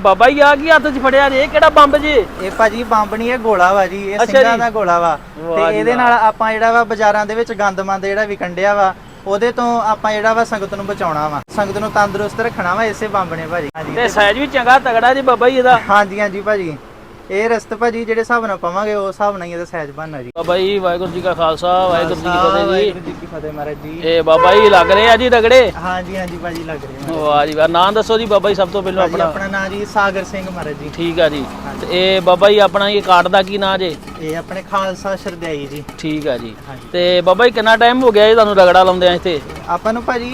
ਬਾਬਾ ਜੀ ਆ ਕੀ ਹੱਥ 'ਚ ਫੜਿਆ ਜੇ? ਇਹ ਕਿਹੜਾ ਬੰਬ ਜੀ? ਇਹ ਭਾਜੀ ਬੰਬ ਨਹੀਂ ਇਹ ਗੋਲਾ ਵਾ ਜੀ ਇਹ ਅੱਛਾ ਸਿੰਘਾਂ ਜੀ। ਦਾ ਗੋਲਾ ਵਾ। ਵਾਹ ਤੇ ਜੀ ਇਹਦੇ। ਨਾਲ ਆਪਾਂ ਜਿਹੜਾ ਵਾ ਬਾਜ਼ਾਰਾਂ ਦੇ ਵਿੱਚ ਗੰਦ ਮੰਦ ਜਿਹੜਾ ਵਿਕਣ ਡਿਆ ਵਾ ਉਹਦੇ ਤੋਂ ਆਪਾਂ ਜਿਹੜਾ ਵਾ ਸੰਗਤ ਨੂੰ ਬਚਾਉਣਾ ਵਾ। ਸੰਗਤ ਨੂੰ ਤੰਦਰੁਸਤ ਰੱਖਣਾ ਵਾ ਇਸੇ ਬੰਬ ਨੇ ਭਾਜੀ। ਹਾਂਜੀ। ਤੇ ਸਾਈਜ਼ ਵੀ ਚੰਗਾ ਤਗੜਾ ਜੀ ਬਾਬਾ ਜੀ ਇਹਦਾ। ਹਾਂਜੀ ਹਾਂਜੀ ਭਾਜੀ। ਇਹ ਰਸਤ ਭਾਜੀ ਜਿਹੜੇ ਹਿਸਾਬ ਨਾਲ ਪਾਵਾਂਗੇ ਉਸ ਹਿਸਾਬ ਨਾਲ ਹੀ ਇਹਦਾ ਸਾਈਜ਼ ਬਣਨਾ ਜੀ। ਬਾਬਾ ਜੀ ਵਾਹਿਗੁਰੂ ਜੀ ਕਾ ਖਾਲਸਾ ਵਾਹਿਗੁਰੂ ਜੀ ਕੀ ਫਤਿਹ ਜੀ। ਵਾਹਿਗੁਰੂ ਜੀ ਕੀ ਫਤਿਹ ਮਹਾਰਾਜ ਜੀ। ਇਹ ਬਾਬਾ ਜੀ ਲੱਗ ਰਹੇ ਆ ਜੀ ਰਗੜੇ ਹਾਂਜੀ ਹਾਂਜੀ ਭਾਜੀ ਲੱਗ ਰਿਹਾ ਵਾਹ ਜੀ ਵਾਹ। ਨਾਂ ਦੱਸੋ ਜੀ ਬਾਬਾ ਜੀ ਸਭ ਤੋਂ ਪਹਿਲਾਂ ਆਪਣਾ। ਆਪਣਾ ਨਾਮ ਜੀ ਸਾਗਰ ਸਿੰਘ ਮਹਾਰਾਜ ਜੀ। ਠੀਕ ਆ ਜੀ। ਤੇ ਇਹ ਬਾਬਾ ਜੀ ਆਪਣਾ ਇਹ ਕਾਰਡ ਦਾ ਕੀ ਨਾਂ ਜੇ? ਇਹ ਆਪਣੇ ਖਾਲਸਾ ਸ਼ਰਦਿਆਈ ਜੀ। ਠੀਕ ਆ ਜੀ। ਤੇ ਬਾਬਾ ਜੀ ਕਿੰਨਾ ਟਾਈਮ ਹੋ ਗਿਆ ਜੀ ਤੁਹਾਨੂੰ ਰਗੜਾ ਲਾਉਂਦੇ ਆ ਇੱਥੇ? ਆਪਾਂ ਨੂੰ ਭਾਜੀ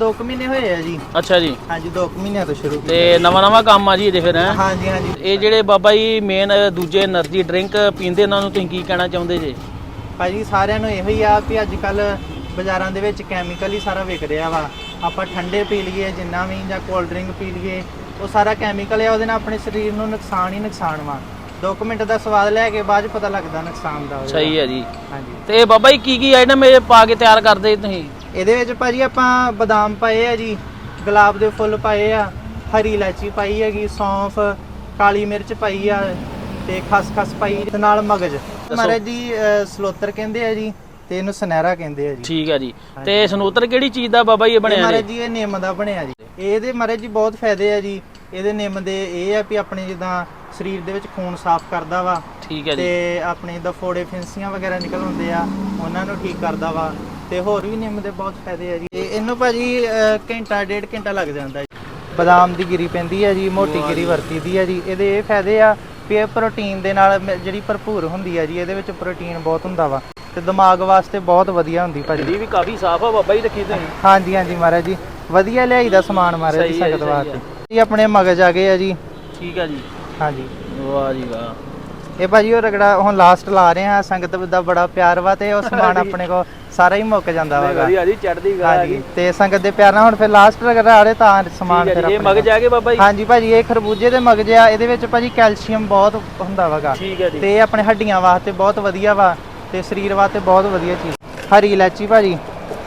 2 ਮਹੀਨੇ ਹੋਏ ਆ ਜੀ। ਅੱਛਾ ਜੀ। ਹਾਂਜੀ 2 ਮਹੀਨਿਆਂ ਤੋਂ ਸ਼ੁਰੂ ਤੇ ਨਵਾਂ ਨਵਾਂ ਕੰਮ ਆ ਜੀ ਇਹਦੇ ਫਿਰ ਹੈਂ? ਹਾਂਜੀ ਹਾਂਜੀ। ਇਹ ਜਿਹੜੇ ਬਾਬਾ ਜੀ ਮੇਨ ਦੂਜੇ એનર્ਜੀ ਡਰਿੰਕ ਪੀਂਦੇ ਇਹਨਾਂ ਨੂੰ ਤੁਸੀਂ ਕੀ ਕਹਿਣਾ ਚਾਹੁੰਦੇ ਜੇ? ਭਾਜੀ ਸਾਰਿਆਂ ਨੂੰ ਇਹੋ ਹੀ ਆ ਵੀ ਅੱਜ ਕੱਲ ਬਾਜ਼ਾਰਾਂ ਦੇ ਵਿੱਚ ਕੈਮੀਕਲ ਹੀ ਸਾਰਾ ਵਿਕ ਰਿਹਾ ਵਾ। ਆਪਾਂ ਠੰਡੇ ਪੀ ਲਈਏ ਜਿੰਨਾ ਵੀ ਜਾਂ ਕੋਲਡ ਡਰਿੰਕ ਪੀ ਲਈਏ ਉਹ ਸਾਰਾ ਕੈਮੀਕਲ ਆ ਉਹਦੇ ਨਾਲ ਆਪਣੇ ਸਰੀਰ ਨੂੰ ਨੁਕਸਾਨ ਹੀ ਨੁਕਸਾਨ ਵਾ। 2 ਮਿੰਟ ਦਾ ਸਵਾਦ ਲੈ ਕੇ ਬਾਅਦ 'ਚ ਪਤਾ ਲੱਗਦਾ ਨੁਕਸਾਨ ਦਾ ਸਹੀ ਹੈ ਜੀ। ਹਾਂਜੀ। ਤੇ ਬਾਬਾ ਜੀ ਕੀ ਕੀ ਆਈਟਮ ਇਹ ਪਾ ਕੇ ਤਿਆਰ ਕਰਦੇ ਤੁਸੀਂ? ਇਹਦੇ ਵਿੱਚ ਭਾਜੀ ਆਪਾਂ ਬਦਾਮ ਪਾਏ ਆ ਜੀ ਗੁਲਾਬ ਦੇ ਫੁੱਲ ਪਾਏ ਆ ਹਰੀ ਇਲਾਚੀ ਪਾਈ ਹੈਗੀ ਸੌਂਫ ਕਾਲੀ ਮਿਰਚ ਪਾਈ ਆ ਤੇ ਖਸਖਸ ਪਾਈ ਤੇ ਨਾਲ ਮਗਜ। ਮਹਾਰਾਜ ਜੀ ਸਲੋਤਰ ਕਹਿੰਦੇ ਆ ਜੀ ਤੇ ਇਹਨੂੰ ਸੁਨਹਿਰਾ ਕਹਿੰਦੇ ਆ ਜੀ। ਠੀਕ ਹੈ ਜੀ। ਤੇ ਸਨੂਤਰ ਕਿਹੜੀ ਚੀਜ਼ ਦਾ ਬਾਬਾ ਜੀ ਇਹ ਬਣਿਆ ਮਹਾਰਾਜ ਜੀ ਜੀ ਇਹ ਨਿੰਮ ਦਾ ਬਣਿਆ ਜੀ। ਇਹਦੇ ਮਹਾਰਾਜ ਜੀ ਬਹੁਤ ਫਾਇਦੇ ਆ ਜੀ। ਇਹਦੇ ਨਿੰਮ ਦੇ ਇਹ ਆ ਵੀ ਆਪਣੇ ਜਿੱਦਾਂ ਸਰੀਰ ਦੇ ਵਿੱਚ ਖੂਨ ਸਾਫ਼ ਕਰਦਾ ਵਾ ਠੀਕ ਹੈ ਜੀ। ਤੇ ਆਪਣੇ ਦਾ ਫੋੜੇ ਫਿੰਸੀਆਂ ਵਗੈਰਾ ਨਿਕਲ ਹੁੰਦੇ ਆ ਉਹਨਾਂ ਨੂੰ ਠੀਕ ਕਰਦਾ ਵਾ। ਤੇ ਹੋਰ ਵੀ ਨਿੰਮ ਦੇ ਬਹੁਤ ਫਾਇਦੇ ਆ ਜੀ। ਇਹਨੂੰ ਭਾਜੀ ਅਹ, ਘੰਟਾ ਡੇਢ ਘੰਟਾ ਲੱਗ ਜਾਂਦਾ ਜੀ। ਬਦਾਮ ਦੀ ਗਿਰੀ ਪੈਂਦੀ ਆ ਜੀ ਮੋਟੀ ਗਿਰੀ ਵਰਤੀ ਦੀ ਆ ਜੀ। ਇਹਦੇ ਇਹ ਫਾਇਦੇ ਆ ਵੀ ਇਹ ਪ੍ਰੋਟੀਨ ਦੇ ਨਾਲ ਮ- ਜਿਹੜੀ ਭਰਪੂਰ ਹੁੰਦੀ ਆ ਜੀ ਇਹਦੇ ਵਿੱਚ ਪ੍ਰੋਟੀਨ ਬਹੁਤ ਹੁੰਦਾ ਵਾ। ਤੇ ਦਿਮਾਗ ਵਾਸਤੇ ਬਹੁਤ ਵਧੀਆ ਹੁੰਦੀ ਭਾਜੀ। ਇਹ ਵੀ ਕਾਫੀ ਸਾਫ਼ ਆ ਬਾਬਾ ਜੀ ਰੱਖੀ ਤੁਸੀਂ। ਹਾਂਜੀ ਹਾਂਜੀ ਮਹਾਰਾਜ ਜੀ। ਵਧੀਆ ਲਿਆਈ ਦਾ ਸਮਾਨ ਮਹਾਰਾਜ ਜੀ ਸਹੀ ਹੈ ਜੀ, ਸੰਗਤ ਸਹੀ ਹੈ। ਵਾਸਤੇ। ਇਹ ਆਪਣੇ ਮਗਜ ਆ ਗਏ ਆ ਜੀ। ਠੀਕ ਹੈ ਜੀ। ਹਾਂਜੀ। ਵਾਹ ਜੀ ਵਾਹ। ਇਹ ਭਾਜੀ ਉਹ ਰਗੜਾ ਹੁਣ ਲਾਸਟ ਲਾ ਰਹੇ ਆ ਸੰਗਤ ਦਾ ਬੜਾ ਪਿਆਰ ਵਾ ਤੇ ਉਹ ਸਮਾਨ ਆਪਣੇ ਕੋ ਸਾਰਾ ਹੀ ਮੁੱਕ ਜਾਂਦਾ ਵਾ ਵਧੀਆ ਜੀ ਚੜਦੀ ਹਾਂਜੀ ਤੇ ਸੰਗਤ ਦੇ ਪਿਆਰ ਨਾਲ ਹੁਣ ਫਿਰ ਲਾਸਟ ਰਗੜਾ ਆੜੇ ਤਾਂ ਸਮਾਨ ਫਿਰ ਇਹ ਮਗਜ ਆ ਗਏ ਬਾਬਾ ਜੀ? ਹਾਂਜੀ ਭਾਜੀ ਇਹ ਖਰਬੂਜੇ ਦੇ ਮਗਜ ਆ ਇਹਦੇ ਵਿੱਚ ਭਾਜੀ ਕੈਲਸ਼ੀਅਮ ਬਹੁਤ ਹੁੰਦਾ ਵਗਾ। ਠੀਕ ਹੈ ਜੀ। ਤੇ ਆਪਣੇ ਹੱਡੀਆਂ ਵਾਸਤੇ ਬਹੁਤ ਵਧੀਆ ਵਾ ਤੇ ਸਰੀਰ ਵਾਸਤੇ ਬਹੁਤ ਵਧੀਆ ਚੀਜ਼। ਹਰੀ ਇਲਾਚੀ ਭਾਜੀ।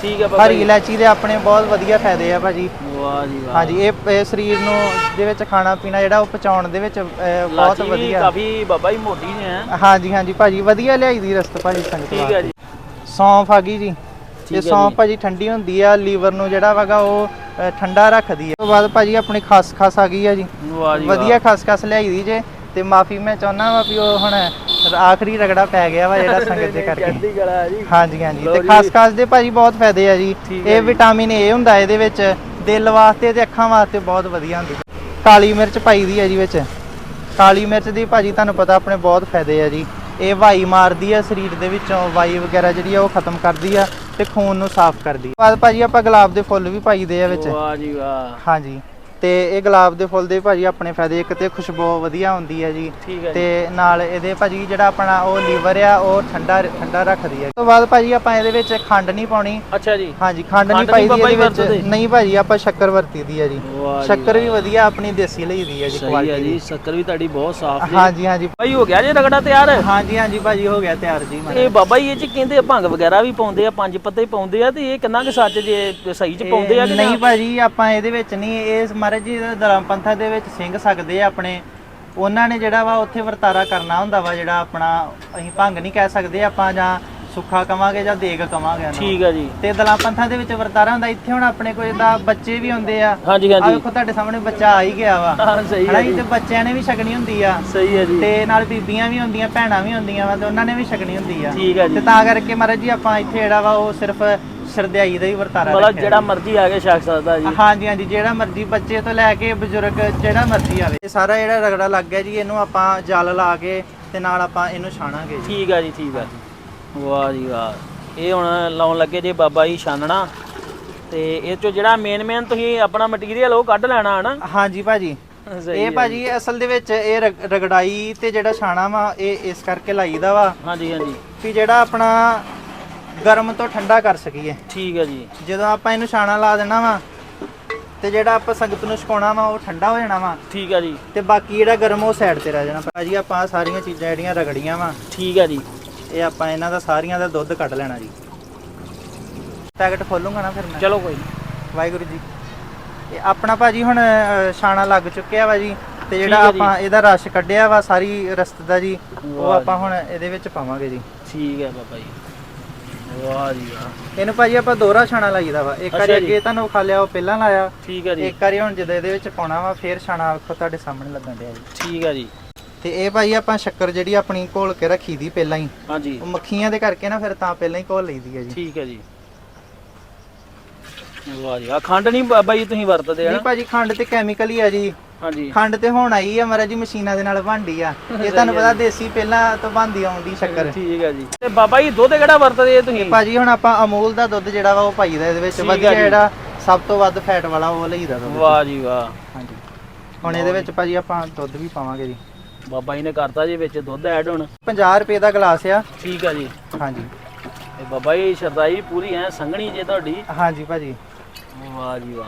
ਠੀਕ ਹੈ ਬਾਬਾ ਹਰੀ ਇਲਾਚੀ ਦੇ ਆਪਣੇ ਬਹੁਤ ਵਧੀਆ ਫਾਇਦੇ ਆ ਭਾਜੀ। ਵਾਹ ਜੀ ਵਾਹ। ਹਾਂਜੀ ਇਹ ਇਹ ਸਰੀਰ ਨੂੰ ਦੇ ਵਿੱਚ ਖਾਣਾ ਪੀਣਾ ਜਿਹੜਾ ਉਹ ਪਚਾਉਣ ਦੇ ਵਿੱਚ ਅਹ, ਬਹੁਤ ਲਾਚੀ ਵੀ ਵਧੀਆ। ਕਾਫੀ ਬਾਬਾ ਜੀ ਮੋਟੀ ਨੇ ਹੈ। ਹਾਂਜੀ ਹਾਂਜੀ ਭਾਜੀ ਵਧੀਆ ਲਿਆਈ ਦੀ ਰਸਤ ਭਾਜੀ ਸੰਗਤ ਠੀਕ ਹੈ ਜੀ। ਸੌਂਫ ਆ ਗਈ ਜੀ। ਠੀਕ ਹੈ ਇਹ ਜੀ। ਸੌਂਫ ਭਾਜੀ ਠੰਡੀ ਹੁੰਦੀ ਆ ਲੀਵਰ ਨੂੰ ਜਿਹੜਾ ਵਗਾ ਉਹ ਠੰਡਾ ਰੱਖਦੀ ਆ। ਉਸ ਤੋਂ ਬਾਅਦ ਭਾਜੀ ਆਪਣੀ ਖਸਖਸ ਆ ਗਈ ਆ ਜੀ। ਵਾਹ ਜੀ ਵਾਹ। ਵਧੀਆ ਖਸਖਸ ਲਿਆਈ ਦੀ ਜੇ। ਤੇ ਮਾਫੀ ਮੈਂ ਚਾਹੁੰਦਾ ਵਾ ਵੀ ਉਹ ਹੁਣ ਆਖਰੀ ਰਗੜਾ ਪੈ ਗਿਆ ਵਾ ਜਿਹੜਾ ਸੰਗਤ ਦੇ ਕਰਕੇ। ਚੜ੍ਹਦੀ ਕਲਾ ਹੈ ਜੀ। ਹਾਂਜੀ ਹਾਂਜੀ। ਲਓ ਤੇ ਜੀ। ਖਸਖਸ ਦੇ ਭਾਜੀ ਬਹੁਤ ਫਾਇਦੇ ਆ ਜੀ। ਠੀਕ ਹੈ ਇਹ ਜੀ। ਵਿਟਾਮਿਨ ਏ ਹੁੰਦਾ ਇਹਦੇ ਵਿੱਚ। ਦਿਲ ਵਾਸਤੇ ਤੇ ਅੱਖਾਂ ਵਾਸਤੇ ਬਹੁਤ ਵਧੀਆ ਹੁੰਦੀ। ਕਾਲੀ ਮਿਰਚ ਪਾਈ ਦੀ ਆ ਜੀ ਵਿੱਚ। ਕਾਲੀ ਮਿਰਚ ਦੀ ਭਾਜੀ ਤੁਹਾਨੂੰ ਪਤਾ ਆਪਣੇ ਬਹੁਤ ਫਾਇਦੇ ਆ ਜੀ। ਇਹ ਵਾਈ ਮਾਰਦੀ ਆ ਸਰੀਰ ਦੇ ਵਿੱਚੋਂ ਵਾਈ ਵਗੈਰਾ ਜਿਹੜੀ ਆ ਉਹ ਖਤਮ ਕਰਦੀ ਆ ਤੇ ਖੂਨ ਨੂੰ ਸਾਫ਼ ਕਰਦੀ ਆ। ਬਾਅਦ ਭਾਜੀ ਆਪਾਂ ਗੁਲਾਬ ਦੇ ਫੁੱਲ ਵੀ ਪਾਈਦੇ ਆ ਵਿੱਚ। ਵਾਹ ਜੀ ਵਾਹ। ਹਾਂਜੀ। ਤੇ ਇਹ ਗੁਲਾਬ ਦੇ ਫੁੱਲ ਦੇ ਭਾਜੀ ਆਪਣੇ ਫਾਇਦੇ ਇੱਕ ਤੇ ਖੁਸ਼ਬੂ ਵਧੀਆ ਹੁੰਦੀ ਹੈ ਜੀ। ਠੀਕ ਹੈ ਜੀ। ਤੇ ਨਾਲ ਇਹਦੇ ਭਾਜੀ ਜਿਹੜਾ ਆਪਣਾ ਉਹ ਲੀਵਰ ਆ ਉਹ ਠੰਡਾ ਠੰਡਾ ਰੱਖਦੀ ਹੈ ਉਸ ਤੋਂ ਬਾਅਦ ਭਾਜੀ ਆਪਾਂ ਇਹਦੇ ਵਿੱਚ ਖੰਡ ਨਹੀਂ ਪਾਉਣੀ। ਅੱਛਾ ਜੀ। ਹਾਂਜੀ ਖੰਡ ਨਹੀਂ ਪਾਈ ਦੀ ਇਹਦੇ ਵਿੱਚ? ਨਹੀਂ ਭਾਜੀ ਆਪਾਂ ਸ਼ੱਕਰ ਵਰਤੀ ਦੀ ਹੈ ਜੀ। ਸ਼ੱਕਰ ਵੀ ਵਧੀਆ ਆਪਣੀ ਦੇਸੀ ਲਈ ਦੀ ਹੈ ਜੀ ਸਹੀ ਹੈ ਕੁਆਲਿਟੀ ਜੀ ਸ਼ੱਕਰ ਵੀ ਤੁਹਾਡੀ ਬਹੁਤ ਸਾਫ਼ ਜੀ। ਹਾਂਜੀ ਹਾਂਜੀ। ਭਾਈ ਹੋ ਗਿਆ ਜੀ ਰਗੜਾ ਤਿਆਰ? ਹਾਂਜੀ ਹਾਂਜੀ ਭਾਜੀ ਹੋ ਗਿਆ ਤਿਆਰ ਜੀ। ਇਹ ਬਾਬਾ ਜੀ ਇਹ ਚ ਕਹਿੰਦੇ ਭੰਗ ਵਗੈਰਾ ਵੀ ਪਾਉਂਦੇ ਆ ਪੰਜ ਪੱਤੇ ਪਾਉਂਦੇ ਆ ਤੇ ਇਹ ਕਿੰਨਾ ਕਿ ਸੱਚ ਜੇ ਸਹੀ ਚ ਪਾਉਂਦੇ ਆ ਕਿ ਨਹੀਂ ਭਾਜੀ ਆਪਾਂ ਇਹਦੇ ਵਿੱਚ ਨਹੀਂ ਇਹ ਮਹਾਰਾਜ ਜੀ ਦਾ ਧਰਮ ਪੰਥਾ ਦੇ ਵਿੱਚ ਸਿੰਘ ਸਕਦੇ ਆ ਆਪਣੇ ਉਹਨਾਂ ਨੇ ਜਿਹੜਾ ਵਾ ਉੱਥੇ ਵਰਤਾਰਾ ਕਰਨਾ ਹੁੰਦਾ ਵਾ ਜਿਹੜਾ ਆਪਣਾ ਅਸੀਂ ਭੰਗ ਨਹੀਂ ਕਹਿ ਸਕਦੇ ਆਪਾਂ ਜਾਂ ਸੁੱਖਾ ਕਵਾਂਗੇ ਜਾਂ ਦੇਗ ਕਵਾਂਗੇ ਉਹਨੂੰ। ਠੀਕ ਹੈ ਜੀ। ਤੇ ਦਲਾਂ ਪੰਥਾਂ ਦੇ ਵਿੱਚ ਵਰਤਾਰਾ ਹੁੰਦਾ ਇੱਥੇ ਹੁਣ ਆਪਣੇ ਕੋਈ ਦਾ ਬੱਚੇ ਵੀ ਹੁੰਦੇ ਆ। ਹਾਂਜੀ ਆ ਹਾਂਜੀ ਵੇਖੋ ਤੁਹਾਡੇ ਸਾਹਮਣੇ ਬੱਚਾ ਆ ਹੀ ਗਿਆ ਵਾ। ਹਾਂ ਸਹੀ ਹੈ ਜੀ ਜੀ। ਤੇ ਬੱਚਿਆਂ ਨੇ ਵੀ ਛਕਣੀ ਹੁੰਦੀ ਆ। ਸਹੀ ਹੈ ਜੀ। ਤੇ ਨਾਲ ਬੀਬੀਆਂ ਵੀ ਹੁੰਦੀਆਂ ਭੈਣਾਂ ਵੀ ਹੁੰਦੀਆਂ ਵਾ ਤੇ ਉਹਨਾਂ ਨੇ ਵੀ ਛਕਣੀ ਹੁੰਦੀ ਆ। ਠੀਕ ਹੈ ਤੇ ਜੀ ਤਾਂ ਕਰਕੇ ਮਹਾਰਾਜ ਜੀ ਆਪਾਂ ਇੱਥੇ ਜਿਹੜਾ ਵਾ ਉਹ ਸਿਰਫ ਸਰਦਿਆਈ ਦਾ ਹੀ ਵਰਤਾਰਾ ਮਤਲਬ ਰੱਖਿਆ ਜਿਹੜਾ ਮਰਜ਼ੀ ਆ ਕੇ ਛਕ ਸਕਦਾ ਜੀ। ਹਾਂਜੀ ਹਾਂਜੀ ਜਿਹੜਾ ਮਰਜ਼ੀ ਬੱਚੇ ਤੋਂ ਲੈ ਕੇ ਬਜ਼ੁਰਗ ਜਿਹੜਾ ਮਰਜ਼ੀ ਆਵੇ। ਇਹ ਸਾਰਾ ਜਿਹੜਾ ਰਗੜਾ ਲੱਗ ਗਿਆ ਜੀ ਇਹਨੂੰ ਆਪਾਂ ਜਲ ਲਾ ਕੇ ਤੇ ਨਾਲ ਆਪਾਂ ਇਹਨੂੰ ਛਾਣਾਂਗੇ ਜੀ। ਠੀਕ ਹੈ ਜੀ ਠੀਕ ਹੈ ਵਾਹ ਜੀ ਵਾਹ। ਇਹ ਹੁਣ ਲਾਉਣ ਲੱਗੇ ਜੀ ਬਾਬਾ ਜੀ ਛਾਨਣਾ। ਤੇ ਇਹ ਚੋਂ ਜਿਹੜਾ ਮੇਨ ਮੇਨ ਤੁਸੀਂ ਆਪਣਾ ਮਟੀਰੀਅਲ ਉਹ ਕੱਢ ਲੈਣਾ ਹਨਾ? ਹਾਂਜੀ ਭਾਜੀ। ਸਹੀ ਇਹ ਹੈ ਭਾਜੀ ਅਸਲ ਦੇ ਵਿੱਚ ਇਹ ਰਗ- ਰਗੜਾਈ ਤੇ ਜਿਹੜਾ ਛਾਣਾ ਵਾ ਇਹ ਇਸ ਕਰਕੇ ਲਾਈਦਾ ਵਾ। ਹਾਂਜੀ ਹਾਂਜੀ। ਵੀ ਜਿਹੜਾ ਆਪਣਾ ਗਰਮ ਤੋਂ ਠੰਡਾ ਕਰ ਸਕੀਏ। ਠੀਕ ਹੈ ਜੀ। ਜਦੋਂ ਆਪਾਂ ਇਹਨੂੰ ਛਾਣਾ ਲਾ ਦੇਣਾ ਵਾ ਤੇ ਜਿਹੜਾ ਆਪਾਂ ਸੰਗਤ ਨੂੰ ਛਕਾਉਣਾ ਵਾ ਉਹ ਠੰਡਾ ਹੋ ਜਾਣਾ ਵਾ। ਠੀਕ ਹੈ ਜੀ। ਤੇ ਬਾਕੀ ਜਿਹੜਾ ਗਰਮ ਉਹ ਸਾਈਡ ਤੇ ਰਹਿ ਜਾਣਾ। ਭਾਜੀ ਆਪਾਂ ਸਾਰੀਆਂ ਚੀਜ਼ਾਂ ਜਿਹੜੀਆਂ ਰਗੜੀਆਂ ਵਾ ਠੀਕ ਹੈ ਜੀ। ਇਹ ਆਪਾਂ ਇਹਨਾਂ ਦਾ ਸਾਰੀਆਂ ਦਾ ਦੁੱਧ ਕੱਢ ਲੈਣਾ ਜੀ। ਪੈਕਟ ਖੋਲੂੰਗਾ ਨਾ ਫਿਰ ਮੈਂ। ਚਲੋ ਕੋਈ ਨੀ। ਵਾਹਿਗੁਰੂ ਜੀ। ਇਹ ਆਪਣਾ ਭਾਜੀ ਹੁਣ ਛਾਣਾ ਲੱਗ ਚੁੱਕਿਆ ਵਾ ਜੀ ਤੇ ਜਿਹੜਾ। ਆਪਾਂ ਇਹਦਾ ਰਸ ਕੱਢਿਆ ਵਾ ਸਾਰੀ ਰਸਤ ਦਾ ਜੀ ਉਹ ਆਪਾਂ ਹੁਣ ਇਹਦੇ ਵਿੱਚ ਪਾਵਾਂਗੇ ਜੀ। ਠੀਕ ਹੈ ਬਾਬਾ ਜੀ। ਵਾਹ ਜੀ ਵਾਹ। ਇਹਨੂੰ ਭਾਜੀ ਆਪਾਂ ਦੋਹਰਾ ਛਾਣਾ ਲਾਈਦਾ ਵਾ। ਇੱਕ ਵਾਰੀ ਅੱਛਾ ਜੀ। ਅੱਗੇ ਤੁਹਾਨੂੰ ਖਾ ਲਿਆ ਉਹ ਪਹਿਲਾਂ ਲਾਇਆ। ਠੀਕ ਹੈ ਜੀ। ਇੱਕ ਵਾਰੀ ਹੁਣ ਜਦੋਂ ਇਹਦੇ ਵਿੱਚ ਪਾਉਣਾ ਵਾ ਫੇਰ ਛਾਣਾ ਵੇਖੋ ਤੁਹਾਡੇ ਸਾਹਮਣੇ ਲੱਗਣ ਡਿਆ ਜੀ। ਠੀਕ ਹੈ ਜੀ। ਤੇ ਇਹ ਭਾਜੀ ਆਪਾਂ ਸ਼ੱਕਰ ਜਿਹੜੀ ਆਪਣੀ ਘੋਲ ਕੇ ਰੱਖੀ ਦੀ ਪਹਿਲਾਂ ਹੀ। ਹਾਂਜੀ। ਉਹ ਮੱਖੀਆਂ ਦੇ ਕਰਕੇ ਨਾ ਫਿਰ ਤਾਂ ਪਹਿਲਾਂ ਹੀ ਘੋਲ ਲਈਦੀ ਹੈ ਜੀ। ਠੀਕ ਹੈ ਜੀ। ਵਾਹ ਜੀ ਆ ਖੰਡ ਨਹੀਂ ਜੀ ਤੁਸੀਂ ਵਰਤਦੇ ਨਹੀਂ ਆ ਭਾਜੀ ਖੰਡ ਤੇ ਕੈਮੀਕਲ ਹੀ ਆ ਜੀ। ਹਾਂਜੀ। ਖੰਡ ਤੇ ਹੁਣ ਆਈ ਆ ਮਹਾਰਾਜ ਜੀ ਮਸ਼ੀਨਾਂ ਦੇ ਨਾਲ ਬਣਦੀ ਆ। ਇਹ ਤੁਹਾਨੂੰ ਪਤਾ ਦੇਸੀ ਪਹਿਲਾਂ ਤੋਂ ਬਣਦੀ ਆਉਂਦੀ ਸ਼ੱਕਰ ਠੀਕ ਹੈ ਜੀ। ਤੇ ਬਾਬਾ ਜੀ ਦੁੱਧ ਕਿਹੜਾ ਵਰਤਦੇ ਆ ਤੁਸੀਂ? ਭਾਜੀ ਹੁਣ ਆਪਾਂ ਅਮੂਲ ਦਾ ਦੁੱਧ ਜਿਹੜਾ ਵਾ ਉਹ ਪਾਈਦਾ ਇਹਦੇ ਵਿੱਚ। ਆ ਵਧੀਆ। ਜਿਹੜਾ ਸਭ ਤੋਂ ਵੱਧ ਫੈਟ ਵਾਲਾ ਉਹ ਲਈਦਾ ਦੁੱਧ ਵਾਹ ਜੀ ਵਾਹ। ਹਾਂਜੀ। ਹੁਣ ਇਹਦੇ ਵਿੱਚ ਭਾਜੀ ਆਪਾਂ ਦੁੱਧ ਵੀ ਪਾਵਾਂਗੇ ਜੀ। ਬਾਬਾ ਜੀ ਨੇ ਕਰਤਾ ਜੀ ਵਿੱਚ ਦੁੱਧ ਐਡ ਹੁਣ। 50 ਰੁਪਏ ਦਾ ਗਲਾਸ ਆ। ਠੀਕ ਹੈ ਜੀ। ਹਾਂਜੀ। ਤੇ ਬਾਬਾ ਜੀ ਸ਼ਰਦਾਈ ਪੂਰੀ ਐ ਸੰਘਣੀ ਜੇ ਤੁਹਾਡੀ। ਹਾਂਜੀ ਭਾਜੀ। ਵਾਹ ਜੀ ਵਾਹ।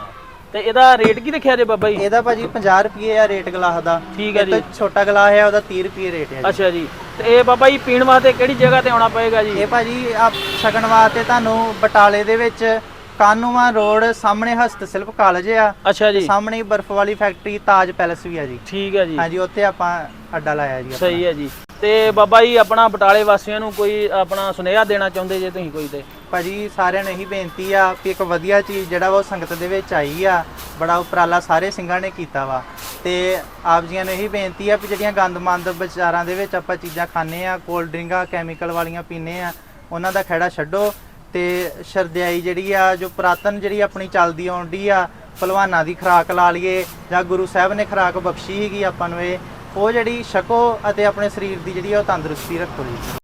ਤੇ ਇਹਦਾ ਰੇਟ ਕੀ ਰੱਖਿਆ ਜੇ ਬਾਬਾ ਜੀ? ਇਹਦਾ ਭਾਜੀ 50 ਰੁਪਏ ਆ ਰੇਟ ਗਲਾਸ ਦਾ। ਠੀਕ ਹੈ ਇਹ ਤੋਂ ਜੀ। ਛੋਟਾ ਗਲਾਸ ਹੈ ਉਹਦਾ 30 ਰੁਪਏ ਰੇਟ ਹੈ ਜੀ। ਅੱਛਾ ਜੀ। ਤੇ ਇਹ ਬਾਬਾ ਜੀ ਪੀਣ ਵਾਸਤੇ ਕਿਹੜੀ ਜਗ੍ਹਾ ਤੇ ਆਉਣਾ ਪਏਗਾ ਜੀ? ਇਹ ਭਾਜੀ ਆਪ ਛਕਣ ਵਾਸਤੇ ਤੁਹਾਨੂੰ ਬਟਾਲੇ ਦੇ ਵਿੱਚ ਕਾਨੂੰਵਾ ਰੋਡ ਸਾਹਮਣੇ ਹਸਤ ਸਿਲਪ ਕਾਲਜ ਆ। ਅੱਛਾ ਜੀ। ਸਾਹਮਣੇ ਹੀ ਬਰਫ਼ ਵਾਲੀ ਫੈਕਟਰੀ ਤਾਜ ਪੈਲਸ ਵੀ ਆ ਜੀ। ਠੀਕ ਹੈ ਜੀ। ਹਾਂਜੀ ਉੱਥੇ ਆਪਾਂ ਅੱਡਾ ਲਾਇਆ ਜੀ ਆਪਣਾ। ਸਹੀ ਹੈ ਜੀ। ਤੇ ਬਾਬਾ ਜੀ, ਆਪਣਾ ਬਟਾਲੇ ਵਾਸੀਆਂ ਨੂੰ ਕੋਈ ਆਪਣਾ ਸੁਨੇਹਾ ਦੇਣਾ ਚਾਹੁੰਦੇ ਜੇ ਤੁਸੀਂ ਕੋਈ ਤੇ? ਭਾਜੀ, ਸਾਰਿਆਂ ਨੂੰ ਇਹੀ ਬੇਨਤੀ ਆ ਕਿ ਇੱਕ ਵਧੀਆ ਚੀਜ਼ ਜਿਹੜਾ ਵਾ ਉਹ ਸੰਗਤ ਦੇ ਵਿੱਚ ਆਈ ਆ, ਬੜਾ ਉਪਰਾਲਾ ਸਾਰੇ ਸਿੰਘਾਂ ਨੇ ਕੀਤਾ ਵਾ। ਤੇ ਆਪ ਜੀਆਂ ਨੂੰ ਇਹੀ ਬੇਨਤੀ ਆ ਕਿ ਜਿਹੜੀਆਂ ਗੰਦਮੰਦ ਵਿਚਾਰਾਂ ਦੇ ਵਿੱਚ ਆਪਾਂ ਚੀਜ਼ਾਂ ਖਾਂਦੇ ਆ, ਕੋਲਡ ਡਰਿੰਕਾਂ, ਕੈਮੀਕਲ ਵਾਲੀਆਂ ਪੀਂਦੇ ਆ, ਉਹਨਾਂ ਦਾ ਖਹਿੜਾ ਛੱਡੋ। ਤੇ ਸ਼ਰਦਿਆਈ ਜਿਹੜੀ ਆ, ਜੋ ਪੁਰਾਤਨ ਜਿਹੜੀ ਆਪਣੀ ਚੱਲਦੀ ਆਉਂਦੀ ਆ, ਭਲਵਾਨਾਂ ਦੀ ਖੁਰਾਕ ਲਾ ਲਈਏ, ਜਾਂ ਗੁਰੂ ਸਾਹਿਬ ਨੇ ਖੁਰਾਕ ਬਖਸ਼ੀ ਹੈਗੀ ਆਪਾਂ ਨੂੰ ਇਹ ਉਹ ਜਿਹੜੀ ਛਕੋ ਅਤੇ ਆਪਣੇ ਸਰੀਰ ਦੀ ਜਿਹੜੀ ਉਹ ਤੰਦਰੁਸਤੀ ਰੱਖੋ ਜੀ।